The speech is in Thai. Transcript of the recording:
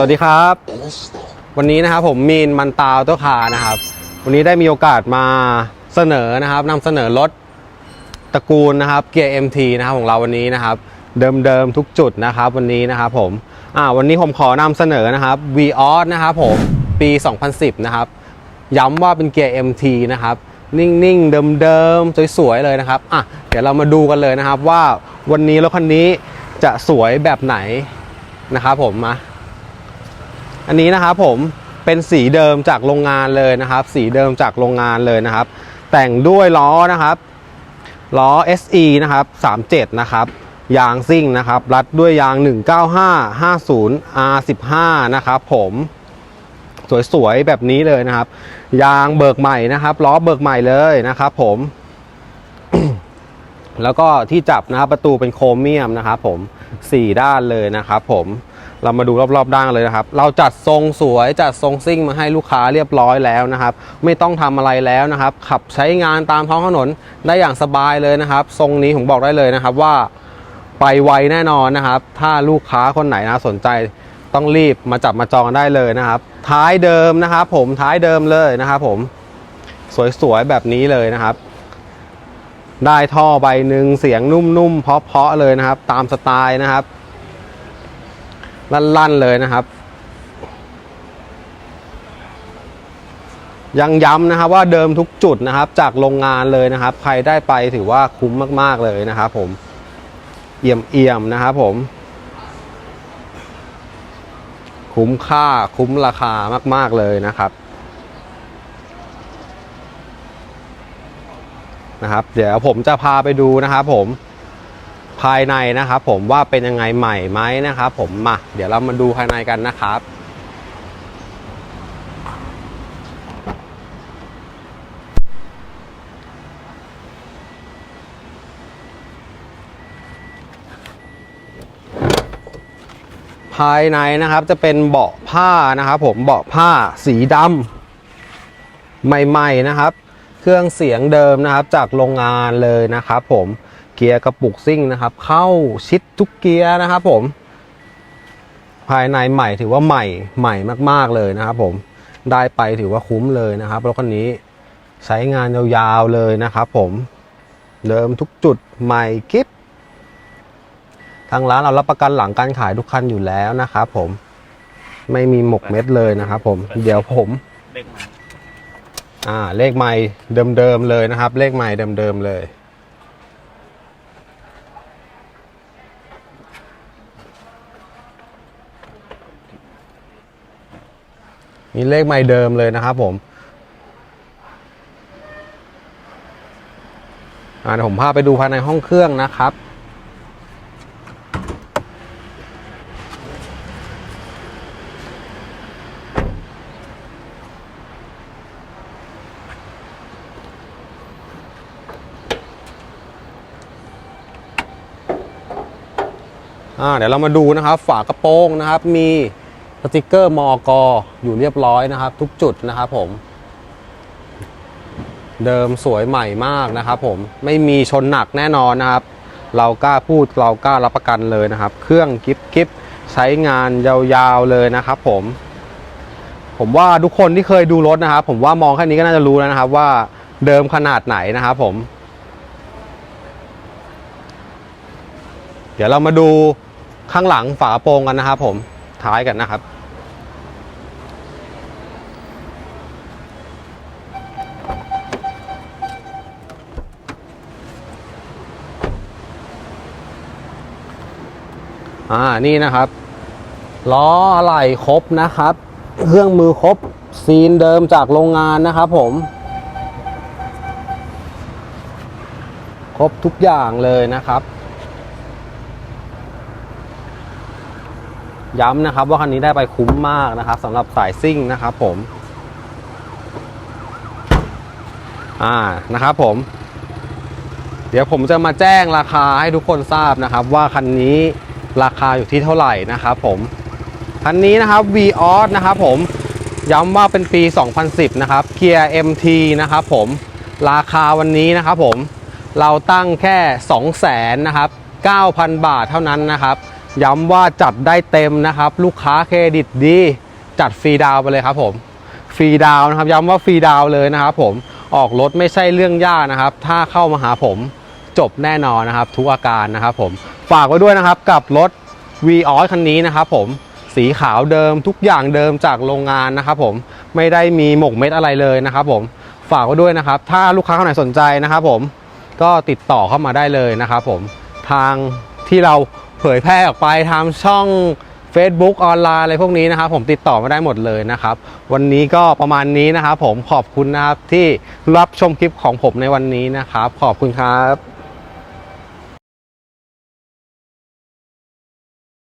สวัสดีครับ วันนี้นะครับผมมีนมันตาวตัวคานะครับ วันนี้ได้มีโอกาสมาเสนอนะครับนำเสนอรถตระกูลนะครับเกียร์ MT นะครับของเราวันนี้นะครับ เดิมๆทุกจุดนะครับวันนี้นะครับผมอ่าวันนี้ผมขอนำเสนอนะครับ v ีออสนะครับผมปี 2010 นะครับ ย้ำว่าเป็นเกียร์ MT นะครับ นิ่งๆ เดิมๆ สวยๆ เลยนะครับอะเดี๋ยวเรามาดูกันเลยนะครับว่าวันนี้รถคันนี้จะสวยแบบไหนนะครับผมมา อันนี้นะครับผมเป็นสีเดิมจากโรงงานเลยนะครับ สีเดิมจากโรงงานเลยนะครับ แต่งด้วยล้อนะครับล้อ SE นะครับ37 นะครับ ยางซิ่งนะครับ รัดด้วยยาง 195 50 R15 นะครับผมสวยๆ แบบนี้เลยนะครับ ยางเบิกใหม่นะครับล้อเบิกใหม่เลยนะครับผม แล้วก็ที่จับนะครับประตูเป็นโครเมียมนะครับผม4ด้านเลยนะครับผม เรามาดูรอบๆด้านเลยนะครับ เราจัดทรงสวยจัดทรงซิ่งมาให้ลูกค้าเรียบร้อยแล้วนะครับ ไม่ต้องทำอะไรแล้วนะครับ ขับใช้งานตามท้องถนนได้อย่างสบายเลยนะครับ ทรงนี้ผมบอกได้เลยนะครับว่าไปไวแน่นอนนะครับ ถ้าลูกค้าคนไหนนะสนใจต้องรีบมาจับมาจองได้เลยนะครับ ท้ายเดิมนะครับ ผมท้ายเดิมเลยนะครับผมสวยๆแบบนี้เลยนะครับ ได้ท่อใบหนึ่งเสียงนุ่มๆเพาะๆเลยนะครับ ตามสไตล์นะครับ ลั่นๆเลยนะครับ ยังย้ำนะครับว่าเดิมทุกจุดนะครับ จากโรงงานเลยนะครับ ใครได้ไปถือว่าคุ้มมากๆเลยนะครับผมเอี่ยมเอี่ยมนะครับผม คุ้มค่าคุ้มราคามาก ๆเลยนะครับนะครับ เดี๋ยวผมจะพาไปดูนะครับผม ภายในนะครับผมว่าเป็นยังไงใหม่ไหมนะครับผมมาเดี๋ยวเรามาดูภายในกันนะครับภายในนะครับจะเป็นเบาะผ้านะครับผมเบาะผ้าสีดำใหม่ๆนะครับ เครื่องเสียงเดิมนะครับจากโรงงานเลยนะครับผม เกียร์กระปุกซิ่งนะครับ เข้าชิดทุกเกียร์นะครับผม ภายในใหม่ถือว่าใหม่ใหม่มาก ๆเลยนะครับ ผมได้ไปถือว่าคุ้มเลยนะครับรถคันนี้ใช้งานยาวๆเลยนะครับ ผมเดิมทุกจุดใหม่กิฟทางร้านเรารับประกันหลังการขายทุกคันอยู่แล้วนะครับผมไม่มีหมกเม็ดเลยนะครับผมเดี๋ยวผมเด็กมาอ่าเลขใหม่เดิมๆเลยนะครับ เลขใหม่เดิมๆเลย นี่เลขใหม่เดิมเลยนะครับผมเดี๋ยวผมพาไปดูภายในห้องเครื่องนะครับ เดี๋ยวเรามาดูนะครับ ฝากระโปรงนะครับ มี สติกเกอร์มอกอยู่เรียบร้อยนะครับ ทุกจุดนะครับผม เดิมสวยใหม่มากนะครับผมไม่มีชนหนักแน่นอนนะครับ เรากล้าพูดเรากล้ารับประกันเลยนะครับ เครื่องกิฟกิฟใช้งานยาวๆเลยนะครับผม ผมว่าทุกคนที่เคยดูรถนะครับ ผมว่ามองแค่นี้ก็น่าจะรู้แล้วนะครับ ว่าเดิมขนาดไหนนะครับผม เดี๋ยวเรามาดูข้างหลังฝากระโปรงกันนะครับผม ท้ายกันนะครับ อ่า นี่นะครับ ล้ออะไหล่ครบนะครับ เครื่องมือครบ ซีนเดิมจากโรงงานนะครับผม ครบทุกอย่างเลยนะครับ ย้ำนะครับว่าคันนี้ได้ไปคุ้มมากนะครับสำหรับสายซิ่งนะครับผม อ่านะครับผม เดี๋ยวผมจะมาแจ้งราคาให้ทุกคนทราบนะครับ ว่าคันนี้ราคาอยู่ที่เท่าไหร่นะครับผมคันนี้นะครับ v ีออสนะครับผมย้ำว่าเป็นปี 2010 นะครับเกียร์ MT นะครับผมราคาวันนี้นะครับผมเราตั้งแค่ 2 0 0 0 0 0นะครับ 9,000 บาทเท่านั้นนะครับ ย้ำว่าจัดได้เต็มนะครับ ลูกค้าเครดิตดี จัดฟรีดาวไปเลยครับผมฟรีดาวนะครับย้ำว่าฟรีดาวเลยนะครับผมออกรถไม่ใช่เรื่องยากนะครับ ถ้าเข้ามาหาผมจบแน่นอนนะครับ ทุกอาการนะครับผมฝากไว้ด้วยนะครับกับรถ v ีออคันนี้นะครับผมสีขาวเดิมทุกอย่างเดิมจากโรงงานนะครับผมไม่ได้มีหมกเม็ดอะไรเลยนะครับผมฝากไว้ด้วยนะครับ ถ้าลูกค้าคนไหนสนใจนะครับผมก็ติดต่อเข้ามาได้เลยนะครับผมทางที่เรา เผยแพร่ออกไปทางช่อง Facebook ออนไลน์อะไรพวกนี้นะครับ ผมติดต่อมาได้หมดเลยนะครับ วันนี้ก็ประมาณนี้นะครับผมขอบคุณนะครับที่รับชมคลิปของผมในวันนี้นะครับ ขอบคุณครับ